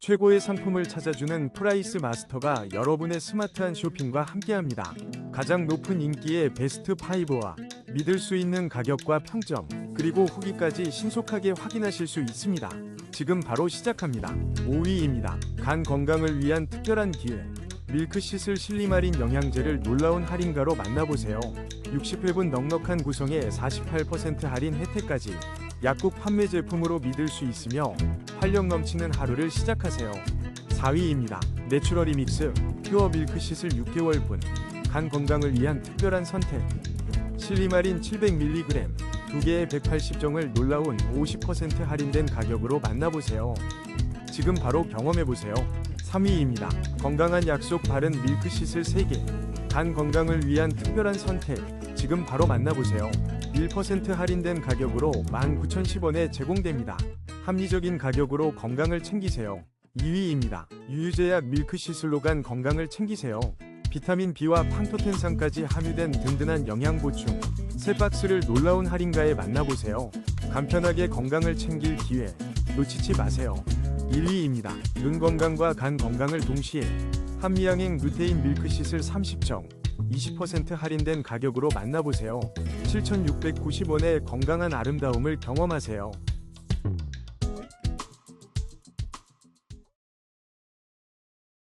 최고의 상품을 찾아주는 프라이스 마스터가 여러분의 스마트한 쇼핑과 함께합니다. 가장 높은 인기의 베스트 5와 믿을 수 있는 가격과 평점, 그리고 후기까지 신속하게 확인하실 수 있습니다. 지금 바로 시작합니다. 5위입니다. 간 건강을 위한 특별한 기회. 밀크시슬 실리마린 영양제를 놀라운 할인가로 만나보세요. 60회분 넉넉한 구성에 48% 할인 혜택까지 약국 판매 제품으로 믿을 수 있으며 활력 넘치는 하루를 시작하세요. 4위입니다. 내추럴 이 믹스 퓨어 밀크시슬 6개월분 간 건강을 위한 특별한 선택 실리마린 700mg 2개의 180정을 놀라운 50% 할인된 가격으로 만나보세요. 지금 바로 경험해보세요. 3위입니다. 건강한 약속 바른 밀크시슬 3개 간 건강을 위한 특별한 선택 지금 바로 만나보세요. 1% 할인된 가격으로 19,010원에 제공됩니다. 합리적인 가격으로 건강을 챙기세요. 2위입니다. 유유제약 밀크시 슬로 간 건강을 챙기세요. 비타민 B와 판토텐산까지 함유된 든든한 영양 보충 세 박스를 놀라운 할인가에 만나보세요. 간편하게 건강을 챙길 기회 놓치지 마세요. 1위입니다. 눈 건강과 간 건강을 동시에 한미양행 루테인 밀크시슬 30정 20% 할인된 가격으로 만나보세요. 7,690원의 건강한 아름다움을 경험하세요.